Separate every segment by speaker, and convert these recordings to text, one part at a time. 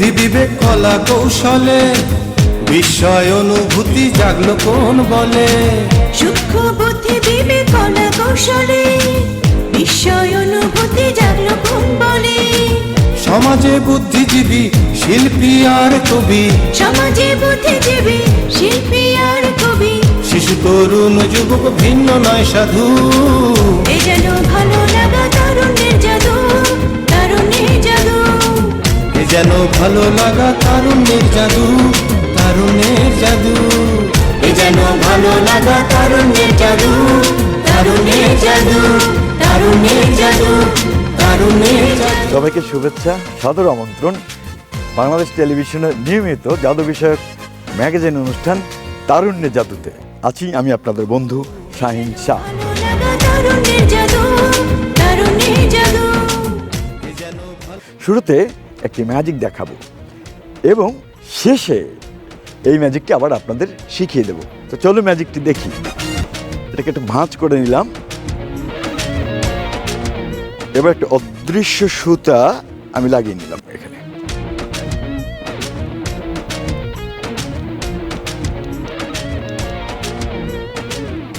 Speaker 1: বুদ্ধি বিবেক কলা কৌশলে বিস্ময় অনুভূতি জাগলো কোন বলে?
Speaker 2: সূক্ষ্ম বুদ্ধি বিবেকনা কৌশলে বিস্ময় অনুভূতি জাগলো কোন বলে?
Speaker 1: সমাজে বুদ্ধিজীবী শিল্পী আর কবি।
Speaker 2: সমাজে বুদ্ধিজীবী শিল্পী আর কবি।
Speaker 1: শিশু তরুণ যুবক ভিন্ন নয় সাধু।
Speaker 2: এ যেন ভালো লাগা
Speaker 1: যেন ভালো লাগা তারুণ্যের জাদু তারুণ্যের জাদু। এ যেন ভালো লাগা তারুণ্যের জাদু তারুণ্যের জাদু তারুণ্যের জাদু তারুণ্যের জাদু।
Speaker 3: সবাইকে শুভেচ্ছা সাদর আমন্ত্রণ। বাংলাদেশ টেলিভিশনের নিয়মিত জাদু বিষয়ক ম্যাগাজিন অনুষ্ঠান তারুণ্যের জাদুতে। আছি আমি আপনাদের বন্ধু শাহিন শাহ। শুরুতে একটি ম্যাজিক দেখাবো। এবং শেষে এই ম্যাজিকটি আবার আপনাদের শিখিয়ে দেব। তো চলো ম্যাজিকটি দেখি। এটাকে একটু ভাঁজ করে নিলাম। এবার একটা অদৃশ্য সুতা আমি লাগিয়ে নিলাম এখানে।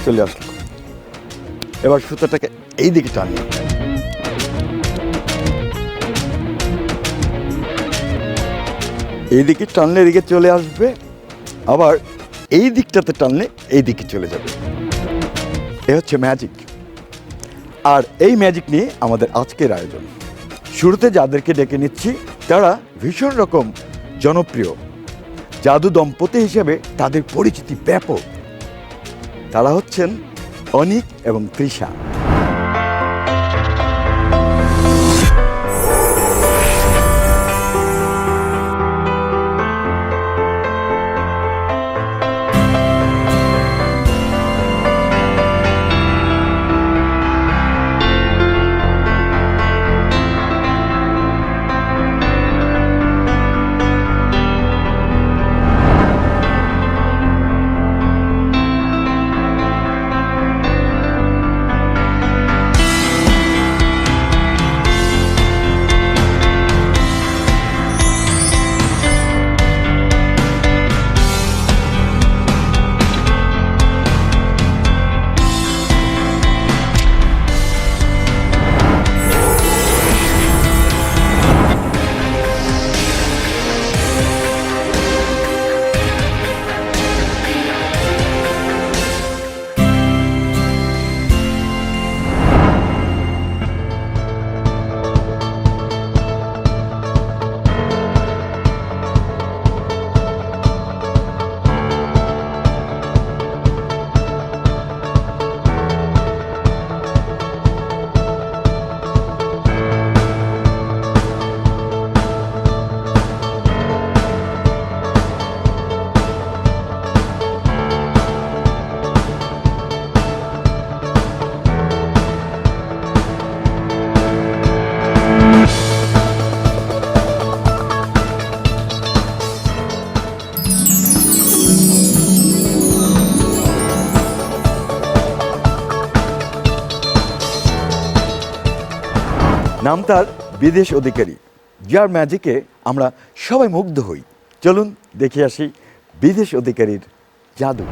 Speaker 3: চলে আসলো এবার সুতাটাকে এই দিকে টানি এই দিকে টানলে এদিকে চলে আসবে, আবার এই দিকটাতে টানলে এই দিকে চলে যাবে। এ হচ্ছে ম্যাজিক আর এই ম্যাজিক নিয়ে আমাদের আজকের আয়োজন। শুরুতে যাদেরকে ডেকে নিচ্ছি, তারা ভীষণ রকম জনপ্রিয়। জাদু দম্পতি হিসেবে তাদের পরিচিতি ব্যাপক। তারা হচ্ছেন অনিক এবং তৃষা। তার বিদেশ অধিকারী। যার ম্যাজিকে আমরা সবাই মুগ্ধ হই। চলুন দেখে আসি বিদেশ অধিকারীর জাদু।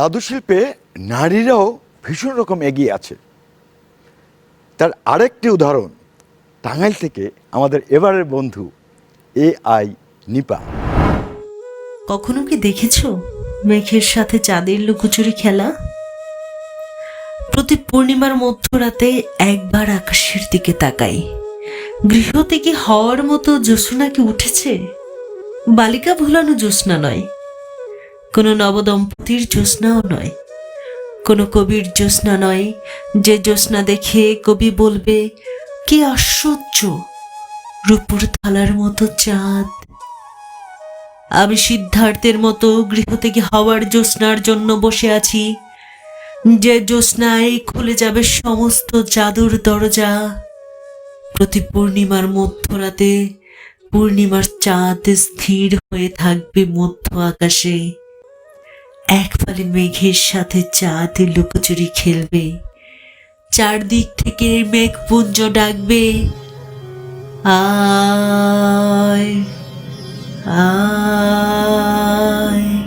Speaker 3: জাদু শিল্পে নারীরাও ভীষণ রকম এগিয়ে আছে। তার আরেকটি উদাহরণ, টাঙ্গাইল থেকে আমাদের এবারের বন্ধু এ আই নিপা।
Speaker 2: কখনো কি দেখেছ মেঘের সাথে চাঁদের লুকোচুরি খেলা? প্রতি পূর্ণিমার মধ্যরাতে একবার আকাশের দিকে তাকাই। গৃহ থেকে হওয়ার মতো জ্যোৎস্না কি উঠেছে? বালিকা ভুলানো জ্যোৎস্না নয় কোনো নবদম্পতির জ্যোৎস্নাও নয়। কোনো কবির জ্যোৎস্না নয় যে জ্যোৎস্না দেখে কবি বলবে, কি আশ্চর্য, রূপুর থালার মতো চাঁদ। আমি সিদ্ধার্থের মতো গৃহ থেকে হওয়ার জ্যোৎস্নার জন্য বসে আছি। যে জ্যোৎস্নায় খুলে যাবে সমস্ত জাদুর দরজা। প্রতি পূর্ণিমার মধ্যরাতে পূর্ণিমার চাঁদ স্থির হয়ে থাকবে মধ্য আকাশে। এক পালে মেঘের সাথে চাঁদ লুকোচুরি খেলবে। চারদিক থেকে মেঘপুঞ্জ ডাকবে। আয় আয়।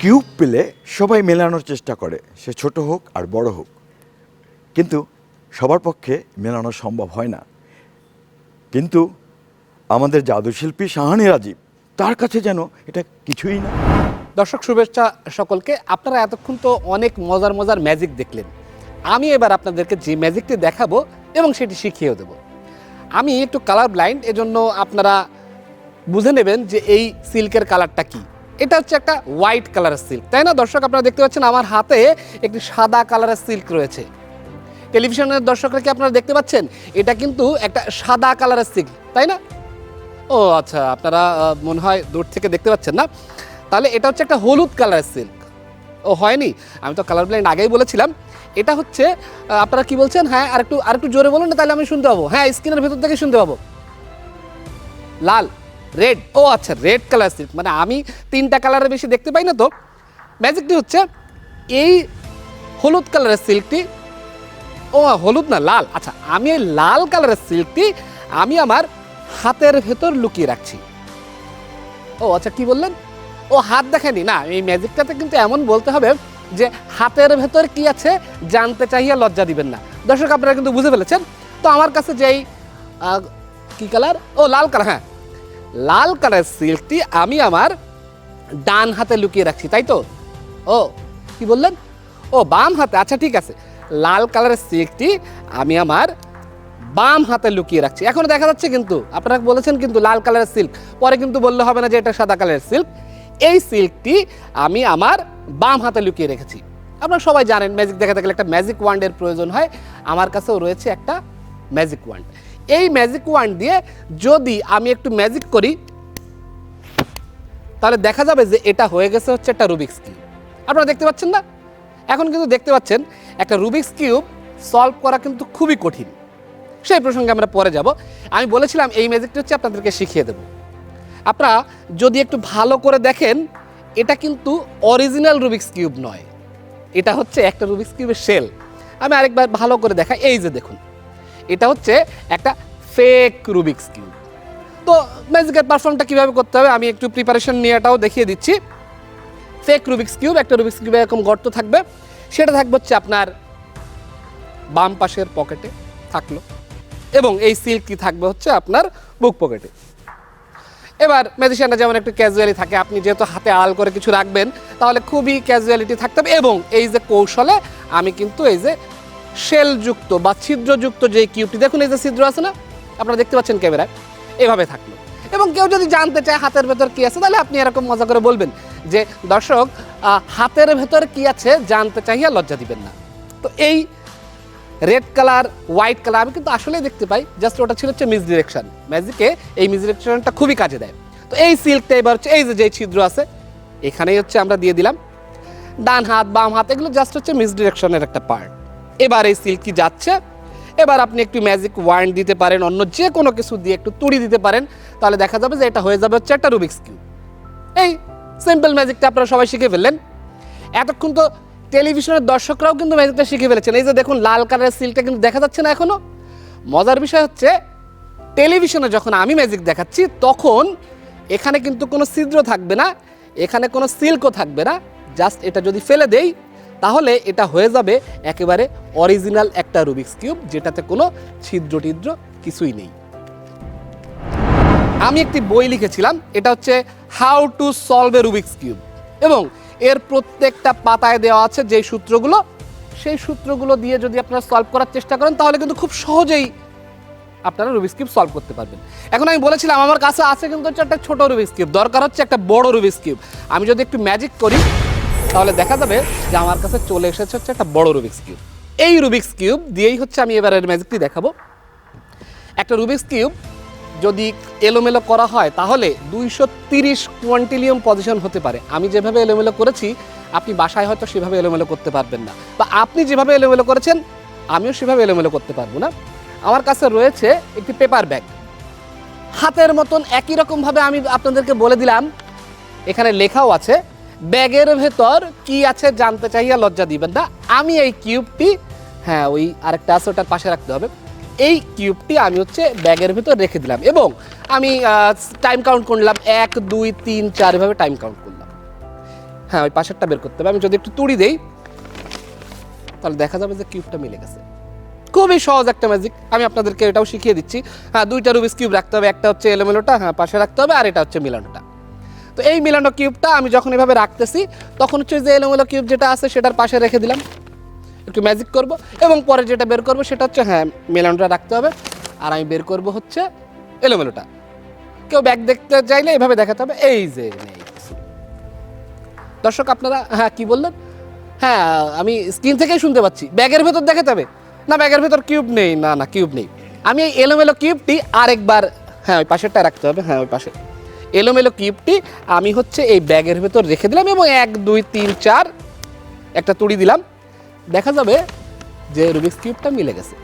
Speaker 3: কিউব পেলে সবাই মেলানোর চেষ্টা করে, সে ছোট হোক আর বড় হোক। কিন্তু সবার পক্ষে মেলানো সম্ভব হয় না। কিন্তু আমাদের জাদুশিল্পী শাহানি রাজীব, তার কাছে যেন এটা কিছুই না।
Speaker 4: দর্শক শুভেচ্ছা সকলকে। আপনারা এতক্ষণ তো অনেক মজার মজার ম্যাজিক দেখলেন। আমি এবার আপনাদেরকে যে ম্যাজিকটি দেখাবো এবং সেটি শিখিয়েও দেব। আমি একটু কালার ব্লাইন্ড এজন্য আপনারা বুঝে নেবেন যে এই সিল্কের কালারটা কি। এটা হচ্ছে একটা হোয়াইট কালারের সিল্ক তাই না দর্শক? আপনারা দেখতে পাচ্ছেন আমার হাতে একটি সাদা কালারের সিল্ক রয়েছে। টেলিভিশনের দর্শকরা কি আপনারা দেখতে পাচ্ছেন? এটা কিন্তু একটা সাদা কালারের সিল্ক তাই না? ও আচ্ছা আপনারা মনে হয় দূর থেকে দেখতে পাচ্ছেন না। তাহলে এটা হচ্ছে একটা হলুদ কালারের সিল্ক। ও, হয়নি? আমি তো কালার ব্লাইন্ড আগেই বলেছিলাম। এটা হচ্ছে আপনারা কি বলছেন? হ্যাঁ আরেকটু আরেকটু জোরে বলুন না, তাহলে আমি শুনতে পাবো। হ্যাঁ স্ক্রিনের ভেতর থেকে শুনতে পাবো। লাল, রেড। ও আচ্ছা রেড কালার সিল্ক। মানে আমি তিনটা কালারের বেশি দেখতে পাই না তো। ম্যাজিকটি হচ্ছে, এই হলুদ কালারের সিল্কটি, ও, হলুদ না, লাল। আচ্ছা আমি এই লাল কালারের সিল্কটি, আমি আমার হাতের ভেতর লুকিয়ে রাখছি। ও আচ্ছা কি বললেন? ও হাত দেখেনি। না, এই ম্যাজিকটাতে কিন্তু এমন বলতে হবে যে হাতের ভেতর কি আছে জানতে চাইয়া লজ্জা দিবেন না। দর্শক, আপনারা কিন্তু বুঝে ফেলেছেন। তো আমার কাছে যেই কি কালার? ও, লাল কালার হ্যাঁ। লাল কালার সিল্কটি আমি আমার ডান হাতে লুকিয়ে রাখছি, তাই তো? ও, কি বললেন? ও, বাম হাতে আচ্ছা ঠিক আছে। লাল কালারের সিল্কটি আমি আমার বাম হাতে লুকিয়ে রাখছি। এখন দেখা যাচ্ছে কিন্তু, আপনারা বলেছেন কিন্তু লাল কালারের সিল্ক। পরে কিন্তু বললে হবে না যে এটা সাদা কালারের সিল্ক। এই সিল্কটি আমি আমার বাম হাতে লুকিয়ে রেখেছি। আপনারা সবাই জানেন ম্যাজিক দেখাতে গেলে একটা ম্যাজিক ওয়ান্ডের প্রয়োজন হয়। আমার কাছেও রয়েছে একটা ম্যাজিক ওয়ান্ড এই ম্যাজিক ওয়ান্ড দিয়ে যদি আমি একটু ম্যাজিক করি, তাহলে দেখা যাবে যে এটা হয়ে গেছে হচ্ছে একটা রুবিক্স কিউব আপনারা দেখতে পাচ্ছেন না? এখন কিন্তু দেখতে পাচ্ছেন, একটা রুবিক্স কিউব সলভ করা কিন্তু খুবই কঠিন। সেই প্রসঙ্গে আমরা পরে যাব। আমি বলেছিলাম এই ম্যাজিকটা হচ্ছে আপনাদেরকে শিখিয়ে দেব। আপনারা যদি একটু ভালো করে দেখেন, এটা কিন্তু অরিজিনাল রুবিক্স কিউব নয়। এটা হচ্ছে একটা রুবিক্স কিউবের শেল আমি আরেকবার ভালো করে দেখাই, এই যে দেখুন। এটা হচ্ছে একটা ফেক রুবিক্স কিউব তো ম্যাজিকের পারফর্মটা কীভাবে করতে হবে, আমি একটু প্রিপারেশন নিয়েটাও দেখিয়ে দিচ্ছি। ফেক রুবিক্স কিউব একটা রুবিক্স কিউবে এরকম গর্ত থাকবে। সেটা থাকবে হচ্ছে আপনার বাম পাশের পকেটে থাকল। এবং এই সিল্কটি থাকবে হচ্ছে আপনার বুক পকেটে এবার ম্যাজিশিয়ানরা যেমন একটু ক্যাজুয়ালি থাকে, আপনি যেহেতু হাতে আল করে কিছু রাখবেন, তাহলে খুবই ক্যাজুয়ালিটি থাকতে হবে এবং এই যে কৌশলে আমি কিন্তু এই যে শেলযুক্ত বা ছিদ্রযুক্ত যে কিউবটি দেখুন এই যে ছিদ্র আছে না? আপনারা দেখতে পাচ্ছেন ক্যামেরায়, এভাবে থাকল। এবং কেউ যদি জানতে চায় হাতের ভেতর কি আছে, তাহলে আপনি এরকম মজা করে বলবেন যে, দর্শক হাতের ভেতর কি আছে জানতে চাইয়া লজ্জা দিবেন না। তো এই রেড কালার, হোয়াইট কালার, আমি কিন্তু আসলেই দেখতে পাই, জাস্ট ওটা ছিল হচ্ছে মিস ডিরেকশন ম্যাজিকে এই মিস ডিরেকশনটা খুবই কাজে দেয়। তো এই সিল্কটা এবার হচ্ছে, এই যে যে ছিদ্র আছে, এখানেই হচ্ছে আমরা দিয়ে দিলাম। ডান হাত, বাম হাত, এগুলো জাস্ট হচ্ছে মিস ডিরেকশনের একটা পার্ট এবার এই সিল্কি যাচ্ছে? এবার আপনি একটু ম্যাজিক ওয়াইন্ড দিতে পারেন, অন্য যে কোনো কিছু দিয়ে একটু তুড়ি দিতে পারেন, তাহলে দেখা যাবে যে এটা হয়ে যাবে হচ্ছে একটা রুবিক্স কিউব এই সিম্পল ম্যাজিকটা আপনারা সবাই শিখে ফেললেন। এতক্ষণ তো টেলিভিশনের দর্শকরাও কিন্তু ম্যাজিকটা শিখে ফেলেছেন। এই যে দেখুন, লাল কালারের সিলটা কিন্তু দেখা যাচ্ছে না এখনও। মজার বিষয় হচ্ছে, টেলিভিশনে যখন আমি ম্যাজিক দেখাচ্ছি, তখন এখানে কিন্তু কোনো ছিদ্র থাকবে না, এখানে কোনো সিল্কও থাকবে না। জাস্ট এটা যদি ফেলে দেই, তাহলে এটা হয়ে যাবে একেবারে অরিজিনাল একটা রুবিক্স কিউব যেটাতে কোনো ছিদ্র টিদ্র কিছুই নেই। আমি একটি বই লিখেছিলাম, এটা হচ্ছে how to solve a Rubik's cube এবং এর প্রত্যেকটা পাতায় দেওয়া আছে যে সূত্রগুলো, সেই সূত্রগুলো দিয়ে যদি আপনারা সলভ করার চেষ্টা করেন, তাহলে কিন্তু খুব সহজেই আপনারা রুবিক্স কিউব সলভ করতে পারবেন। এখন আমি বলেছিলাম, আমার কাছে আছে কিন্তু হচ্ছে একটা ছোটো রুবিক্স কিউব দরকার হচ্ছে একটা বড় রুবিক্স কিউব আমি যদি একটু ম্যাজিক করি, তাহলে দেখা যাবে যে আমার কাছে চলে এসেছে হচ্ছে একটা বড় রুবিক্স কিউব এই রুবিক্স কিউব দিয়েই হচ্ছে আমি এবারের ম্যাজিকটি দেখাবো। একটা রুবিক্স কিউব যদি এলোমেলো করা হয়, তাহলে দুইশো তিরিশ কোয়ান্টিলিয়াম পজিশন হতে পারে। আমি যেভাবে এলোমেলো করেছি, আপনি বাসায় হয়তো সেভাবে এলোমেলো করতে পারবেন না। বা আপনি যেভাবে এলোমেলো করেছেন, আমিও সেভাবে এলোমেলো করতে পারব না। আমার কাছে রয়েছে একটি পেপার ব্যাগ হাতের মতন একই রকমভাবে আমি আপনাদেরকে বলে দিলাম, এখানে লেখাও আছে, ব্যাগের ভেতর কি আছে জানতে চাইয়া লজ্জা দিবেন না। আমি এই কিউবটি হ্যাঁ ওই আরেকটা আছে, ওটার পাশে রাখতে হবে। এই কিউবটি আমি হচ্ছে ব্যাগের ভেতর রেখে দিলাম এবং আমি টাইম কাউন্ট করলাম এক, দুই, তিন, চার, এভাবে টাইম কাউন্ট করলাম। হ্যাঁ ওই পাশেরটা বের করতে হবে। আমি যদি একটু তুড়ি দেই, তাহলে দেখা যাবে যে কিউবটা মিলে গেছে। খুবই সহজ একটা ম্যাজিক আমি আপনাদেরকে এটাও শিখিয়ে দিচ্ছি। হ্যাঁ দুইটা রুবিস কিউব রাখতে হবে, একটা হচ্ছে এলোমেলোটা হ্যাঁ পাশে রাখতে হবে, আর এটা হচ্ছে মিলানোটা। তো এই মিলানো কিউবটা আমি যখন এভাবে রাখতেছি, তখন হচ্ছে যে এলোমেলো কিউব যেটা আছে, সেটার পাশে রেখে দিলাম। একটু ম্যাজিক করব এবং পরে যেটা বের করব সেটা হচ্ছে হ্যাঁ মেলানোটা রাখতে হবে। আর আমি বের করব হচ্ছে এলোমেলোটা। কেউ ব্যাগ দেখতে চাইলে এভাবে দেখাতে হবে। এই যে নেই দর্শক, আপনারা হ্যাঁ কি বললেন? হ্যাঁ আমি স্ক্রিন থেকেই শুনতে পাচ্ছি। ব্যাগের ভেতর দেখাতে হবে। না, ব্যাগের ভেতর কিউব নেই। না না কিউব নেই। আমি এই এলোমেলো কিউবটি আরেকবার হ্যাঁ ওই পাশেরটা রাখতে হবে। হ্যাঁ ওই পাশে। এলোমেলো কিউবটি আমি হচ্ছে এই ব্যাগের ভেতর রেখে দিলাম এবং এক, দুই, তিন, চার একটা তুড়ি দিলাম। দেখা যাবে যে রুবিক্স কিউবটা মিলে গেছে।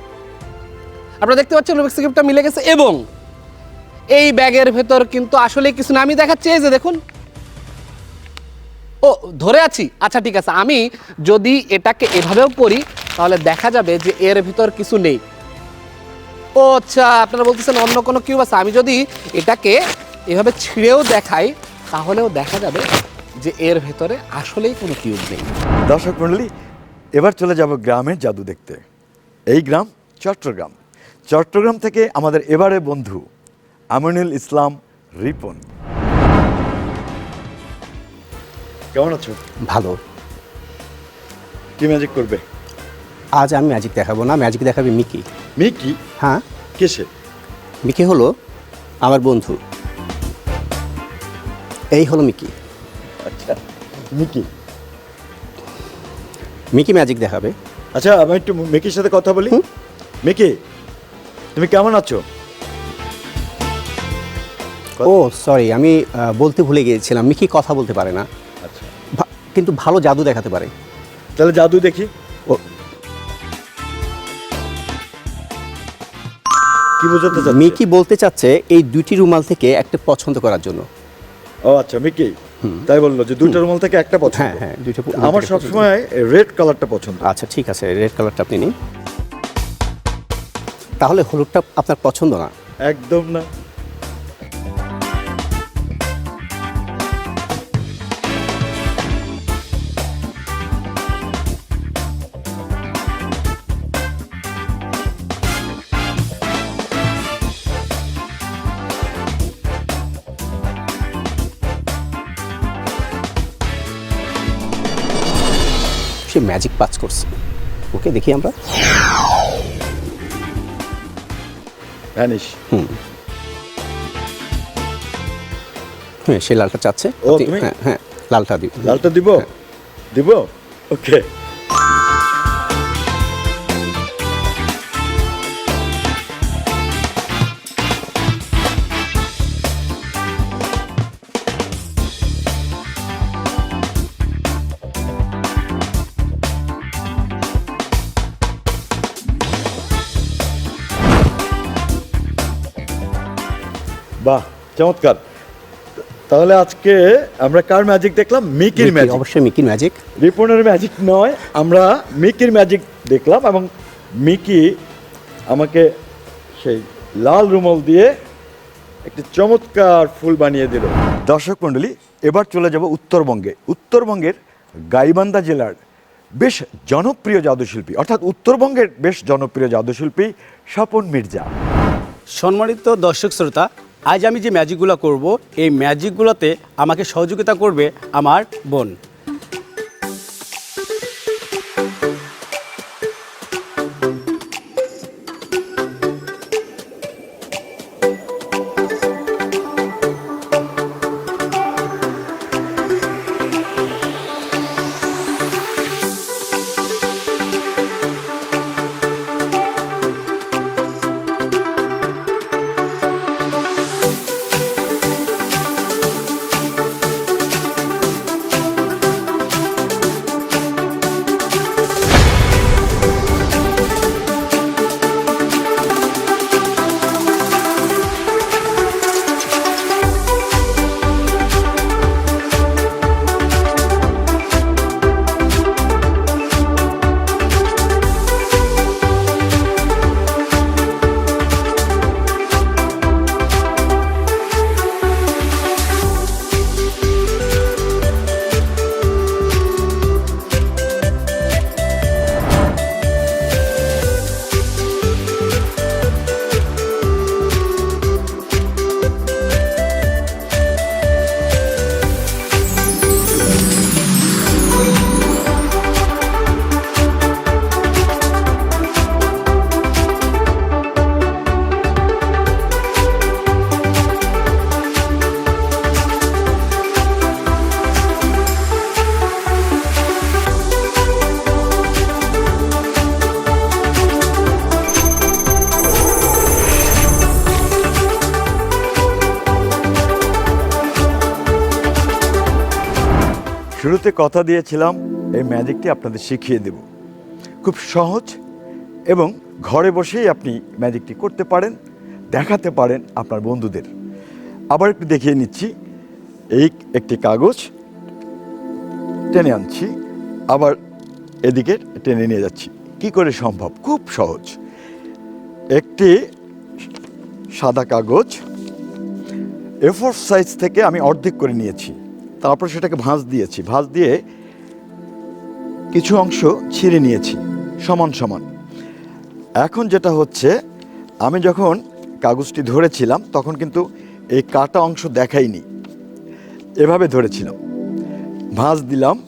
Speaker 4: আপনারা দেখতে পাচ্ছেন রুবিক্স কিউবটা মিলে গেছে এবং এই ব্যাগের ভেতর কিন্তু আসলে কিছু না। আমি দেখাচ্ছি, এই যে দেখুন। ও, ধরে আছি। আচ্ছা ঠিক আছে। আমি যদি এটাকে এভাবেও করি তাহলে দেখা যাবে যে এর ভিতর কিছু নেই। ও আচ্ছা আপনারা বলতেছেন অন্য কোনো কিউব আছে। আমি যদি এটাকে এভাবে ছিঁড়েও দেখাই, তাহলেও দেখা যাবে যে এর ভেতরে আসলেই কোনো কিউব নেই।
Speaker 3: দর্শক মণ্ডলী এবার চলে যাব গ্রামের জাদু দেখতে। এই গ্রাম চট্টগ্রাম। চট্টগ্রাম থেকে আমাদের এবারে বন্ধু আমিনুল ইসলাম রিপন। কেমন আছো?
Speaker 5: ভালো।
Speaker 3: কি ম্যাজিক করবে?
Speaker 5: আজ আমি ম্যাজিক দেখাবো না ম্যাজিক দেখাবে মিকি।
Speaker 3: মিকি?
Speaker 5: হ্যাঁ।
Speaker 3: কেসে
Speaker 5: মিকি হলো আমার বন্ধু। এই হলো মিকি।
Speaker 3: আচ্ছা মিকি।
Speaker 5: মিকি ম্যাজিক দেখাবে।
Speaker 3: আচ্ছা আমি একটু মিকির সাথে কথা বলি। মিকি তুমি কেমন আছো?
Speaker 5: ও সরি আমি বলতে ভুলে গিয়েছিলাম। মিকি কথা বলতে পারে না।
Speaker 3: আচ্ছা।
Speaker 5: কিন্তু ভালো জাদু দেখাতে পারে।
Speaker 3: তাহলে জাদু দেখি।
Speaker 5: ও।
Speaker 3: কি বোঝাতে চাচ্ছ?
Speaker 5: মিকি বলতে চাচ্ছে এই দুইটি রুমাল থেকে একটা পছন্দ করার জন্য।
Speaker 3: ও আচ্ছা মিকি। তাই বলল যে দুইটা রুমাল থেকে একটা পছন্দ।
Speaker 5: হ্যাঁ হ্যাঁ দুইটা
Speaker 3: আমার সবসময় রেড কালারটা পছন্দ।
Speaker 5: আচ্ছা ঠিক আছে রেড কালারটা আপনি নিন। তাহলে হলুদটা আপনার পছন্দ না?
Speaker 3: একদম না।
Speaker 5: সে ম্যাজিক পাস করছে। ওকে দেখি আমরা।
Speaker 3: ভ্যানিশ
Speaker 5: হ্যাঁ সে লালটা চাচ্ছে। হ্যাঁ হ্যাঁ লালটা দিব।
Speaker 3: লালটা দিব? দিব? ওকে। বাহ চমৎকার। তাহলে আজকে আমরা কার ম্যাজিক দেখলাম? মিকির
Speaker 5: মিকি,
Speaker 3: ম্যাজিক
Speaker 5: অবশ্যই মিকির ম্যাজিক
Speaker 3: রিপনের ম্যাজিক নয় আমরা মিকির ম্যাজিক দেখলাম এবং মিকি আমাকে সেই লাল রুমাল দিয়ে একটি চমৎকার ফুল বানিয়ে দিল। দর্শক মণ্ডলী এবার চলে যাব উত্তরবঙ্গে। উত্তরবঙ্গের গাইবান্ধা জেলার বেশ জনপ্রিয় জাদুশিল্পী অর্থাৎ উত্তরবঙ্গের বেশ জনপ্রিয় জাদুশিল্পী স্বপন মির্জা।
Speaker 6: সম্মানিত দর্শক শ্রোতা আজ আমি যে ম্যাজিকগুলো করব এই ম্যাজিকগুলোতে আমাকে সহযোগিতা করবে আমার বোন।
Speaker 3: শুরুতে কথা দিয়েছিলাম, এই ম্যাজিকটি আপনাদের শিখিয়ে দেব। খুব সহজ এবং ঘরে বসেই আপনি ম্যাজিকটি করতে পারেন, দেখাতে পারেন আপনার বন্ধুদের। আবার একটু দেখিয়ে নিচ্ছি। এই একটি কাগজ টেনে আনছি, আবার এদিকে টেনে নিয়ে যাচ্ছি। কি করে সম্ভব? খুব সহজ। একটি সাদা কাগজ এফোর সাইজ থেকে আমি অর্ধেক করে নিয়েছি। তারপর সেটাকে ভাঁজ দিয়েছি। ভাঁজ দিয়ে কিছু অংশ ছিঁড়ে নিয়েছি, সমান সমান। এখন যেটা হচ্ছে, আমি যখন কাগজটি ধরেছিলাম, তখন কিন্তু এই কাটা অংশ দেখাইনি। এভাবে ধরেছিলাম। ভাঁজ দিলাম।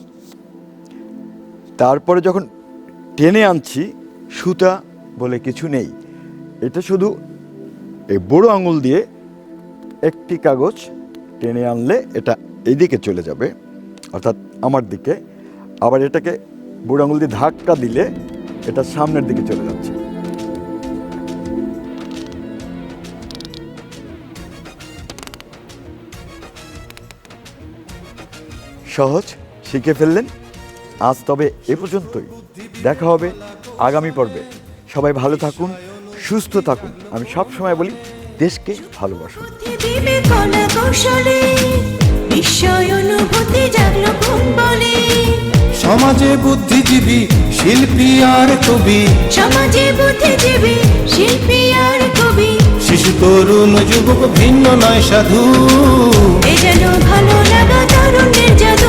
Speaker 3: তারপরে যখন টেনে আনছি, সুতা বলে কিছু নেই। এটা শুধু এই বড় আঙুল দিয়ে একটি কাগজ টেনে আনলে এটা এইদিকে চলে যাবে, অর্থাৎ আমার দিকে। আবার এটাকে বুড়ো আঙুল দিয়ে ধাক্কা দিলে এটা সামনের দিকে চলে যাচ্ছে। সহজ, শিখে ফেললেন। আজ তবে এ পর্যন্তই। দেখা হবে আগামী পর্বে। সবাই ভালো থাকুন, সুস্থ থাকুন। আমি সব সময় বলি, দেশকে ভালোবাসুন।
Speaker 7: বিস্ময় অনুভূতি জাগলো কোন
Speaker 1: সমাজে বুদ্ধিজীবী শিল্পী আর কবি।
Speaker 7: সমাজে বুদ্ধিজীবী শিল্পী আর কবি।
Speaker 1: শিশু তরুণ যুবক ভিন্ন নয় সাধু।
Speaker 7: এ যেন ভালো লাগা তরুণের জাদু।